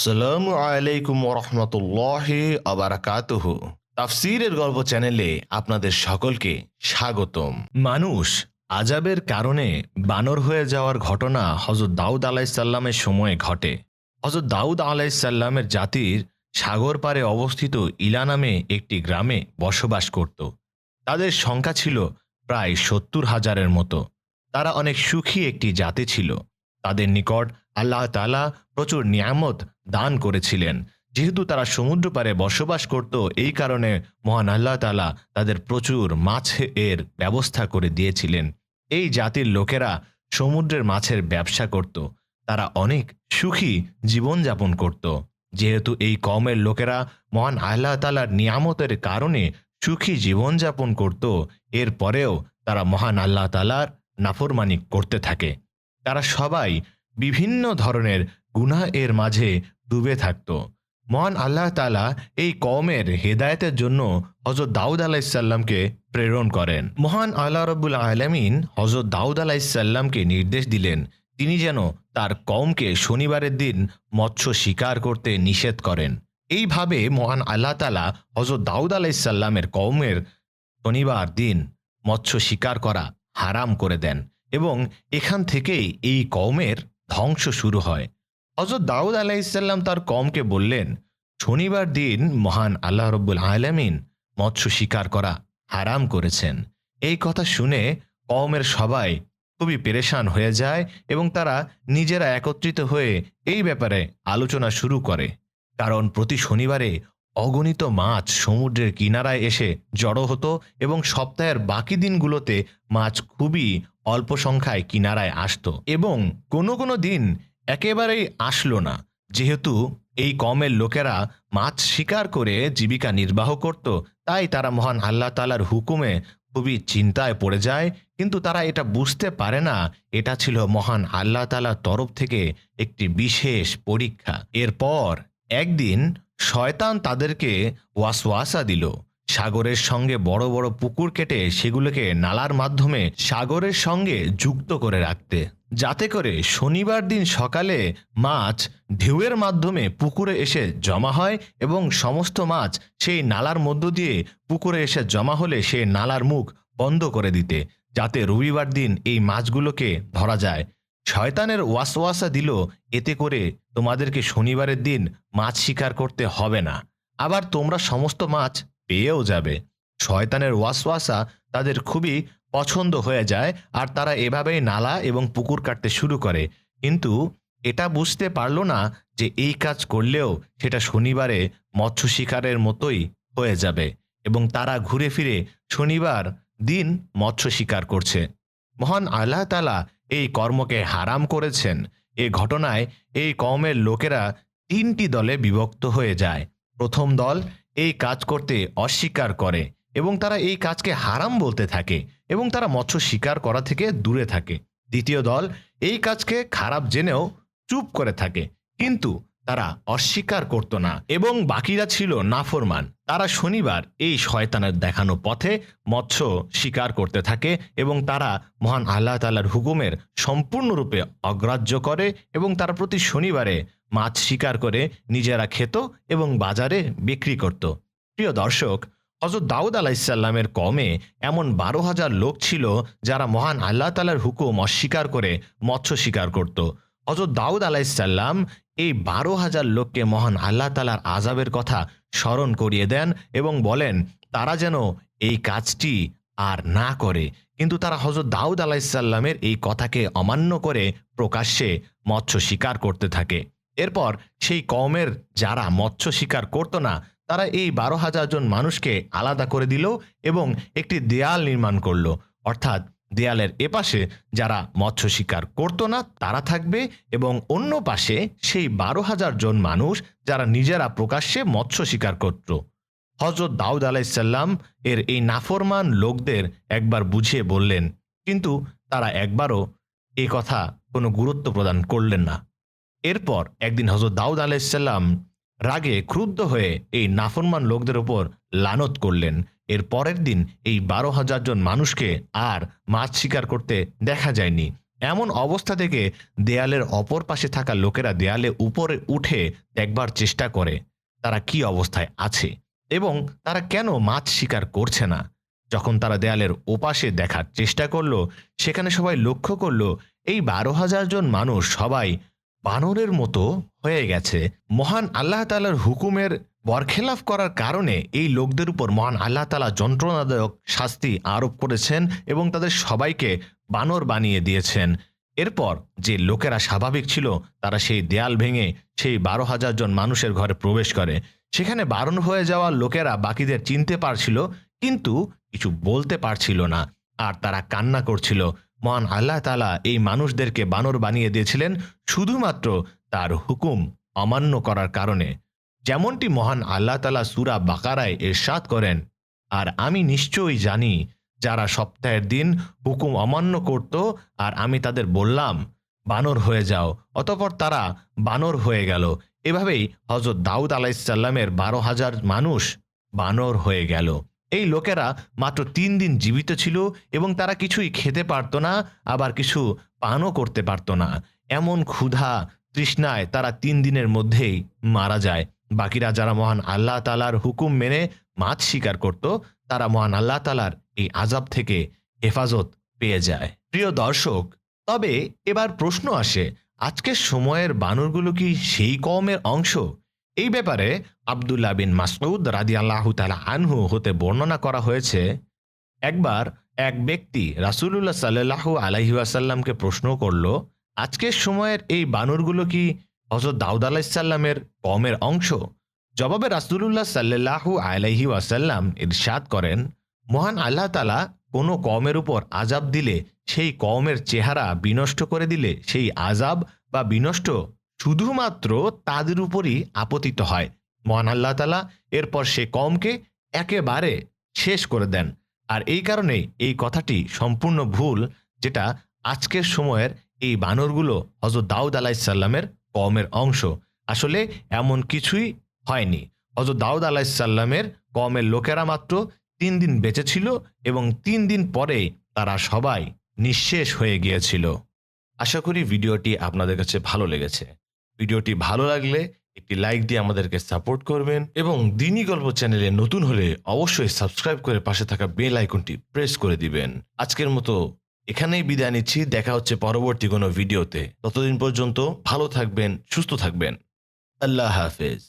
আসসালামু আলাইকুম রহমতুল্লাহি আবারাকাতুহ। তাফসিরের গল্প চ্যানেলে আপনাদের সকলকে স্বাগতম। মানুষ আজাবের কারণে বানর হয়ে যাওয়ার ঘটনা হজরত দাউদ আলাইসাল্লামের সময়ে ঘটে। হজরত দাউদ আলাইসাল্লামের জাতির সাগর পারে অবস্থিত ইলা নামে একটি গ্রামে বসবাস করত। তাদের সংখ্যা ছিল প্রায় সত্তর হাজারের মতো। তারা অনেক সুখী একটি জাতি ছিল। তাদের নিকট আল্লাহ তালা প্রচুর নিয়ামত দান করেছিলেন। যেহেতু তারা সমুদ্র পারে বসবাস করত, এই কারণে মহান আল্লাহ তালা তাদের প্রচুর মাছ এর ব্যবস্থা করে দিয়েছিলেন। এই জাতির লোকেরা সমুদ্রের মাছের ব্যবসা করত। তারা অনেক সুখী জীবনযাপন করত। যেহেতু এই কমের লোকেরা মহান আল্লাহ তালার নিয়ামতের কারণে সুখী জীবনযাপন করত এরপরেও তারা মহান আল্লাহ তালার নাফরমানি করতে থাকে। তারা সবাই বিভিন্ন ধরনের গুনাহ এর মাঝে ডুবে থাকত। মহান আল্লাহ তালা এই কওমের হেদায়েতের জন্য হজরত দাউদ আলাইসাল্লামকে প্রেরণ করেন। মহান আল্লাহ রব্বুল আলমিন হজরত দাউদ আলাইসাল্লামকে নির্দেশ দিলেন, তিনি যেন তার কওমকে শনিবারের দিন মৎস্য শিকার করতে নিষেধ করেন। এইভাবে মহান আল্লাহ তালা হজরত দাউদ আলাইসাল্লামের কওমের শনিবার দিন মৎস্য শিকার করা হারাম করে দেন এবং এখান থেকেই এই কওমের ধ্বংস শুরু হয়। হজরত দাউদ আলাইসাল্লাম তার কমকে বললেন, শনিবার দিন মহান আল্লাহ রব্বুল আলমিন মৎস্য শিকার করা হারাম করেছেন। এই কথা শুনে কওমের সবাই খুবই পেরেশান হয়ে যায় এবং তারা নিজেরা একত্রিত হয়ে এই ব্যাপারে আলোচনা শুরু করে। কারণ প্রতি শনিবারে অগণিত মাছ সমুদ্রের কিনারায় এসে জড়ো হতো এবং সপ্তাহের বাকি দিনগুলোতে মাছ খুবই অল্প সংখ্যায় কিনারায় আসত এবং কোনো কোনো দিন একেবারেই আসলো না। যেহেতু এই কমের লোকেরা মাছ শিকার করে জীবিকা নির্বাহ করত, তাই তারা মহান আল্লাহ তালার হুকুমে খুবই চিন্তায় পড়ে যায়। কিন্তু তারা এটা বুঝতে পারে না, এটা ছিল মহান আল্লাহ তালার তরফ থেকে একটি বিশেষ পরীক্ষা। এরপর একদিন শয়তান তাদেরকে ওয়াসওয়াসা দিল। সাগরের সঙ্গে বড় বড় পুকুর কেটে সেগুলোকে নালার মাধ্যমে সাগরের সঙ্গে যুক্ত করে রাখতে। যাতে করে শনিবার দিন সকালে মাছ ঢেউয়ের মাধ্যমে পুকুরে এসে জমা হয় এবং সমস্ত মাছ সেই নালার মধ্য দিয়ে পুকুরে এসে জমা হলে সে নালার মুখ বন্ধ করে দিতে, যাতে রবিবার দিন এই মাছগুলোকে ধরা যায়। শয়তানের ওয়াসওয়াসা দিল, এতে করে তোমাদেরকে শনিবারের দিন মাছ শিকার করতে হবে না। আবার তোমরা সমস্ত মাছ পেয়েও যাবে। শয়তানের ওয়াসওয়াসা তাদের খুবই পছন্দ হয়ে যায় আর তারা এভাবেই নালা এবং পুকুর কাটতে শুরু করে। কিন্তু এটা বুঝতে পারল না যে এই কাজ করলেও সেটা শনিবারে মৎস্য শিকারের মতোই হয়ে যাবে এবং তারা ঘুরে ফিরে শনিবার দিন মৎস্য শিকার করছে। মহান আল্লাহ তালা এই কর্মকে হারাম করেছেন। এ ঘটনায় এই কওমের লোকেরা তিনটি দলে বিভক্ত হয়ে যায়। প্রথম দল এই কাজ করতে অস্বীকার করে এবং তারা এই কাজকে হারাম বলতে থাকে এবং তারা মৎস্য শিকার করা থেকে দূরে থাকে। দ্বিতীয় দল এই কাজকে খারাপ জেনেও চুপ করে থাকে, কিন্তু তারা অস্বীকার করত না এবং বাকিরা ছিল নাফরমান। তারা শনিবার এই শয়তানের দেখানো পথে মৎস্য শিকার করতে থাকে এবং তারা মহান আল্লাহ তালার হুকুমের সম্পূর্ণরূপে অগ্রাহ্য করে এবং তার প্রতি শনিবারে মাছ শিকার করে নিজেরা খেত এবং বাজারে বিক্রি করত। প্রিয় দর্শক হজরত দাউদ আলাইসাল্লামের কমে এমন বারো হাজার লোক ছিল যারা মহান আল্লাহ তালার হুকুম অস্বীকার করে মৎস্য শিকার করত। হজরত দাউদ আলাইসাল্লাম এই বারো হাজার লোককে মহান আল্লাহ তালার আজাবের কথা স্মরণ করিয়ে দেন এবং বলেন, তারা যেন এই কাজটি আর না করে। কিন্তু তারা হজরত দাউদ আলাইসাল্লামের এই কথাকে অমান্য করে প্রকাশ্যে মৎস্য শিকার করতে থাকে। এরপর সেই কমের যারা মৎস্য শিকার করতো না, তারা এই বারো হাজার জন মানুষকে আলাদা করে দিল এবং একটি দেয়াল নির্মাণ করল। অর্থাৎ দেয়ালের এপাশে যারা মৎস্য শিকার করতো না, তারা থাকবে এবং অন্য পাশে সেই বারো হাজার জন মানুষ যারা নিজেরা প্রকাশ্যে মৎস্য শিকার করত। হজরত দাউদ আলাইসাল্লাম এর এই নাফরমান লোকদের একবার বুঝিয়ে বললেন, কিন্তু তারা একবারও এ কথা কোনো গুরুত্ব প্রদান করলেন না। এরপর একদিন হজরত দাউদ আলাইসাল্লাম রাগে ক্রুদ্ধ হয়ে এই নাফরমান লোকদের ওপর লানত করলেন। এর পরের দিন এই বারো হাজার জন মানুষকে আর মাছ শিকার করতে দেখা যায়নি। এমন অবস্থা থেকে দেয়ালের অপর পাশে থাকা লোকেরা দেয়ালে উপরে উঠে দেখবার চেষ্টা করে, তারা কি অবস্থায় আছে এবং তারা কেন মাছ শিকার করছে না? যখন তারা দেয়ালের ওপাশে দেখার চেষ্টা করল, সেখানে সবাই লক্ষ্য করল, এই বারো হাজার জন মানুষ সবাই বানরের মতো হয়ে গেছে। মহান আল্লাহ তালার হুকুমের বরখেলাফ করার কারণে এই লোকদের উপর মহান আল্লাহ তালা যন্ত্রণাদায়ক শাস্তি আরোপ করেছেন এবং তাদের সবাইকে বানর বানিয়ে দিয়েছেন। এরপর যে লোকেরা স্বাভাবিক ছিল, তারা সেই দেয়াল ভেঙে সেই বারো হাজার জন মানুষের ঘরে প্রবেশ করে। সেখানে বারণ হয়ে যাওয়া লোকেরা বাকিদের চিনতে পারছিল, কিন্তু কিছু বলতে পারছিল না। আর তারা কান্না করছিল। মহান আল্লাহ তালা এই মানুষদেরকে বানর বানিয়ে দিয়েছিলেন শুধুমাত্র তার হুকুম অমান্য করার কারণে। যেমনটি মহান আল্লাহ তালা সুরা বাকারায় এরশাদ করেন, আর আমি নিশ্চয়ই জানি যারা সপ্তাহের দিন হুকুম অমান্য করত আর আমি তাদের বললাম, বানর হয়ে যাও। অতপর তারা বানর হয়ে গেল। এভাবেই হজরত দাউদ আলাইসাল্লামের বারো হাজার মানুষ বানর হয়ে গেল। এই লোকেরা মাত্র তিন দিন জীবিত ছিল এবং তারা কিছুই খেতে পারত না, আবার কিছু পানও করতে পারতো না। এমন ক্ষুধা তৃষ্ণায় তারা তিন দিনের মধ্যেই মারা যায়। বাকিরা যারা মহান আল্লাহ তালার হুকুম মেনে মাছ শিকার করত, তারা মহান আল্লাহ তালার এই আজাব থেকে হেফাজত পেয়ে যায়। প্রিয় দর্শক, তবে এবার প্রশ্ন আসে, আজকের সময়ের বানরগুলো কি সেই কমের অংশ? এই ব্যাপারে আবদুল্লাহ বিন মাসউদ রাদি আল্লাহ তালা আনহু হতে বর্ণনা করা হয়েছে, একবার এক ব্যক্তি রাসুলুল্লাহ সাল্লাহ আলাইহাসাল্লামকে প্রশ্ন করল, আজকের সময়ের এই বানরগুলো কি হজরত দাউদ আলাহিসাল্লামের কমের অংশ? জবাবে রাসুলুল্লাহ সাল্লাহু আলাইহি ওয়াসাল্লাম ইরশাদ করেন, মহান আল্লাহ তালা কোনো কমের উপর আজাব দিলে সেই কমের চেহারা বিনষ্ট করে দিলে সেই আজাব বা বিনষ্ট শুধুমাত্র তাদের উপরই আপতিত হয়। মহান আল্লাহ তালা এরপর সে কমকে একেবারে শেষ করে দেন। আর এই কারণেই এই কথাটি সম্পূর্ণ ভুল, যেটা আজকের সময়ের এই বানরগুলো হজরত দাউদ আলাইসাল্লামের কমের অংশ। আসলে এমন কিছুই হয়নি। হজরত দাউদ আলাইসাল্লামের কমের লোকেরা মাত্র তিন দিন বেঁচে ছিল এবং তিন দিন পরে তারা সবাই নিঃশেষ হয়ে গিয়েছিল। আশা করি ভিডিওটি আপনাদের কাছে ভালো লেগেছে। ভিডিওটি ভালো লাগলে একটি লাইক দিয়ে আমাদেরকে সাপোর্ট করবেন এবং দিনই গল্প চ্যানেলে নতুন হলে অবশ্যই সাবস্ক্রাইব করে পাশে থাকা বেল আইকনটি প্রেস করে দিবেন। আজকের মতো এখানেই বিদায় নিচ্ছি, দেখা হচ্ছে পরবর্তী কোনো ভিডিওতে। ততদিন পর্যন্ত ভালো থাকবেন, সুস্থ থাকবেন। আল্লাহ হাফেজ।